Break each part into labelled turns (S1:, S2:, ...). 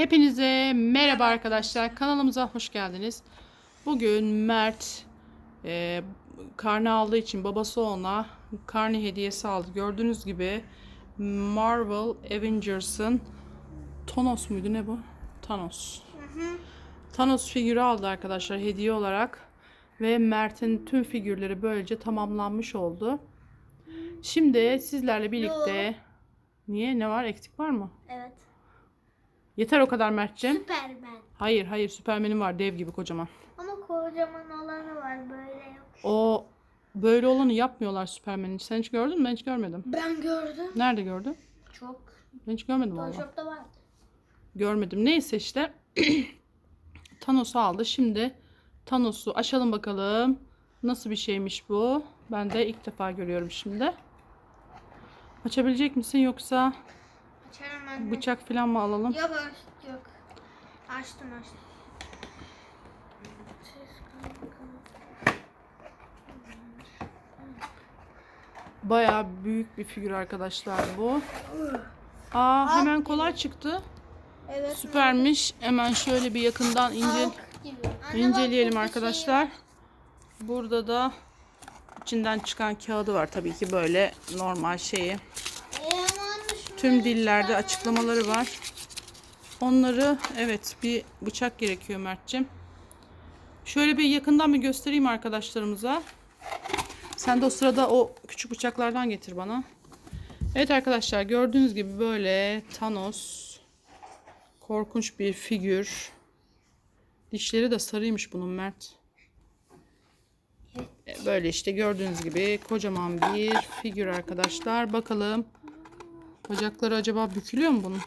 S1: Hepinize merhaba arkadaşlar. Kanalımıza hoş geldiniz. Bugün Mert e, karne aldığı için babası ona karne hediyesi aldı. Gördüğünüz gibi Marvel Avengers'ın Thanos muydu ne bu? Thanos. Thanos figürü aldı arkadaşlar hediye olarak. Ve Mert'in tüm figürleri böylece tamamlanmış oldu. Şimdi sizlerle birlikte... Niye? Ne var? Eksik var mı?
S2: Evet.
S1: Yeter o kadar Mert'cim.
S2: Süpermen.
S1: Hayır hayır Süpermen'in var dev gibi kocaman.
S2: Ama kocaman olanı var böyle yok.
S1: O böyle olanı yapmıyorlar Süpermen'in. Sen hiç gördün mü? Ben hiç görmedim.
S2: Ben gördüm.
S1: Nerede gördün?
S2: Çok.
S1: Ben hiç görmedim valla.
S2: Shop'ta var.
S1: Görmedim. Neyse işte. Thanos'u aldı. Şimdi Thanos'u açalım bakalım. Nasıl bir şeymiş bu? Ben de ilk defa görüyorum şimdi. Açabilecek misin yoksa
S2: Açarım anne.
S1: bıçak falan mı alalım?
S2: Yok yok. Açtım açtım.
S1: Bayağı büyük bir figür arkadaşlar bu. Aa hemen kolay çıktı.
S2: Evet.
S1: Süpermiş. Hemen şöyle bir yakından ince
S2: Halk gibi. Anne
S1: inceleyelim arkadaşlar. Burada da içinden çıkan kağıdı var tabii ki böyle normal şeyi.
S2: Şey. Ee, ama anne şunu-
S1: Tüm dillerde açıklamaları var. Onları evet bir bıçak gerekiyor Mert'cim. Şöyle bir yakından bir göstereyim arkadaşlarımıza. Sen de o sırada o küçük bıçaklardan getir bana. Evet arkadaşlar gördüğünüz gibi böyle Thanos korkunç bir figür. Dişleri de sarıymış bunun Mert. Böyle işte gördüğünüz gibi kocaman bir figür arkadaşlar. Bakalım bacakları acaba bükülüyor mu bunun?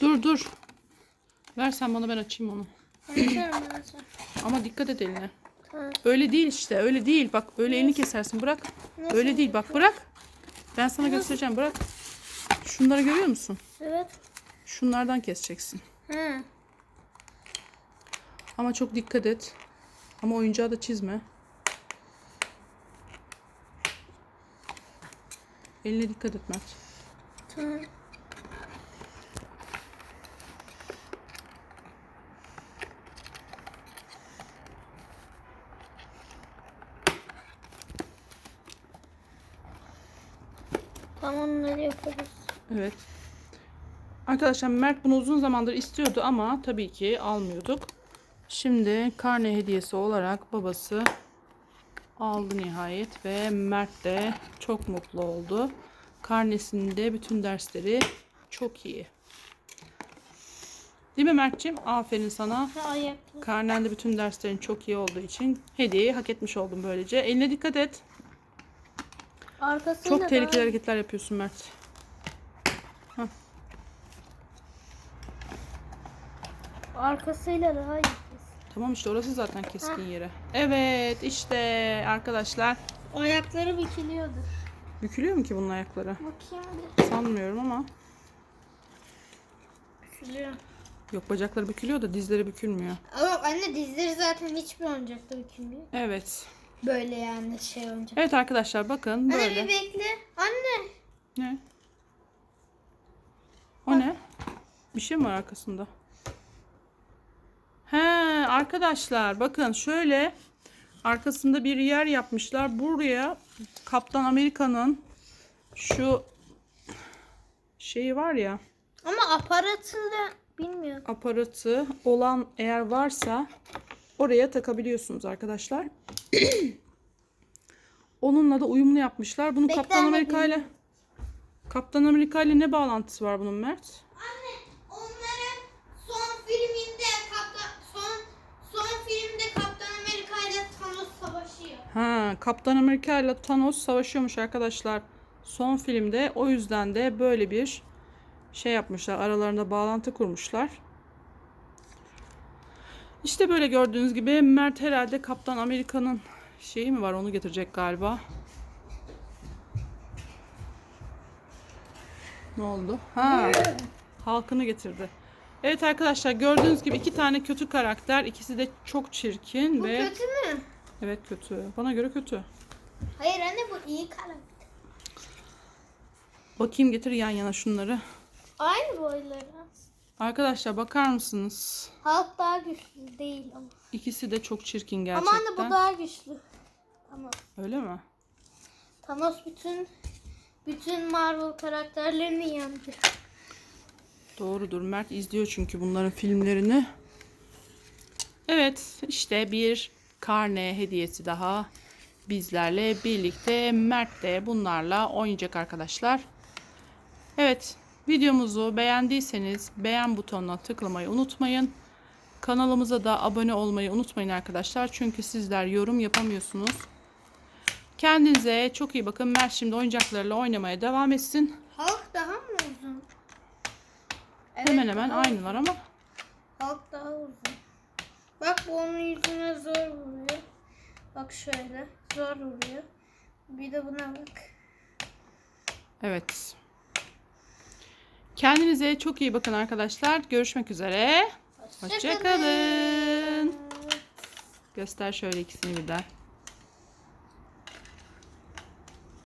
S1: Dur dur. Ver sen bana ben açayım onu. Ama dikkat et eline.
S2: Tamam.
S1: Öyle değil işte öyle değil. Bak öyle elini kesersin bırak. Öyle değil bak bırak. Ben sana göstereceğim bırak. Şunları görüyor musun?
S2: Evet.
S1: Şunlardan keseceksin. Ama çok dikkat et. Ama oyuncağı da çizme. Eline dikkat et Mert.
S2: Tamam onları yaparız.
S1: Evet. Arkadaşlar Mert bunu uzun zamandır istiyordu ama tabii ki almıyorduk. Şimdi karne hediyesi olarak babası aldı nihayet ve Mert de çok mutlu oldu. Karnesinde bütün dersleri çok iyi. Değil mi Mert'ciğim? Aferin sana.
S2: Ayaklı.
S1: Karnende bütün derslerin çok iyi olduğu için hediyeyi hak etmiş oldun böylece. Eline dikkat et.
S2: Arkasında
S1: Çok tehlikeli
S2: daha-
S1: hareketler yapıyorsun Mert.
S2: Arkasıyla daha iyi.
S1: Tamam işte orası zaten keskin yeri. Evet işte arkadaşlar.
S2: Ayakları bükülüyordur.
S1: Bükülüyor mu ki bunun ayakları?
S2: Bakayım bir.
S1: Sanmıyorum ama.
S2: Bükülüyor.
S1: Yok bacakları bükülüyor da dizleri bükülmüyor.
S2: Ama anne dizleri zaten hiçbir oyuncakta bükülmüyor.
S1: Evet.
S2: Böyle yani şey oyuncak.
S1: Evet arkadaşlar bakın
S2: Anne bir
S1: böyle.
S2: bekle. Anne.
S1: Ne? O ne? Bir şey mi var arkasında? He arkadaşlar bakın şöyle arkasında bir yer yapmışlar. Buraya Kaptan Amerika'nın şu şeyi var ya
S2: Ama aparatını bilmiyorum.
S1: aparatı olan eğer varsa oraya takabiliyorsunuz arkadaşlar. Onunla da uyumlu yapmışlar. Bunu
S2: Bekle
S1: Kaptan Amerika ile Kaptan Amerika ile ne bağlantısı var bunun Mert?
S2: Anne onların son filminde kaptan son son filmde Kaptan Amerika ile Thanos savaşıyor.
S1: Ha, Kaptan Amerika ile Thanos savaşıyormuş arkadaşlar. Son filmde o yüzden de böyle bir şey yapmışlar. Aralarında bağlantı kurmuşlar. İşte böyle gördüğünüz gibi Mert herhalde Kaptan Amerika'nın şeyi mi var onu getirecek galiba. Ne oldu? Ha. Halkını getirdi. Evet arkadaşlar gördüğünüz gibi iki tane kötü karakter. İkisi de çok çirkin
S2: Bu
S1: ve
S2: kötü mü?
S1: Evet kötü. Bana göre kötü.
S2: Hayır anne bu iyi karakter.
S1: Bakayım getir yan yana şunları.
S2: Aynı boyları.
S1: Arkadaşlar bakar mısınız?
S2: Hulk daha güçlü değil ama.
S1: İkisi de çok çirkin
S2: Ama
S1: gerçekten.
S2: anne bu daha güçlü. Ama
S1: Öyle mi?
S2: Thanos bütün bütün Marvel karakterlerini yendi.
S1: Doğrudur. Mert izliyor çünkü bunların filmlerini. Evet işte bir karne hediyesi daha bizlerle birlikte. Mert de bunlarla oynayacak arkadaşlar. Evet videomuzu beğendiyseniz beğen butonuna tıklamayı unutmayın. Kanalımıza da abone olmayı unutmayın arkadaşlar. Çünkü sizler yorum yapamıyorsunuz. Kendinize çok iyi bakın. Mert şimdi oyuncaklarıyla oynamaya devam etsin.
S2: Hulk daha mı uzun? Evet,
S1: Hemen hemen
S2: daha
S1: aynılar ama
S2: Hulk daha uzun. Bak bu onun yüzüne zor vuruyor. Bak şöyle zor vuruyor. Bir de buna bak.
S1: Evet. Kendinize çok iyi bakın arkadaşlar. Görüşmek üzere. Hoşçakalın. Göster şöyle ikisini bir de.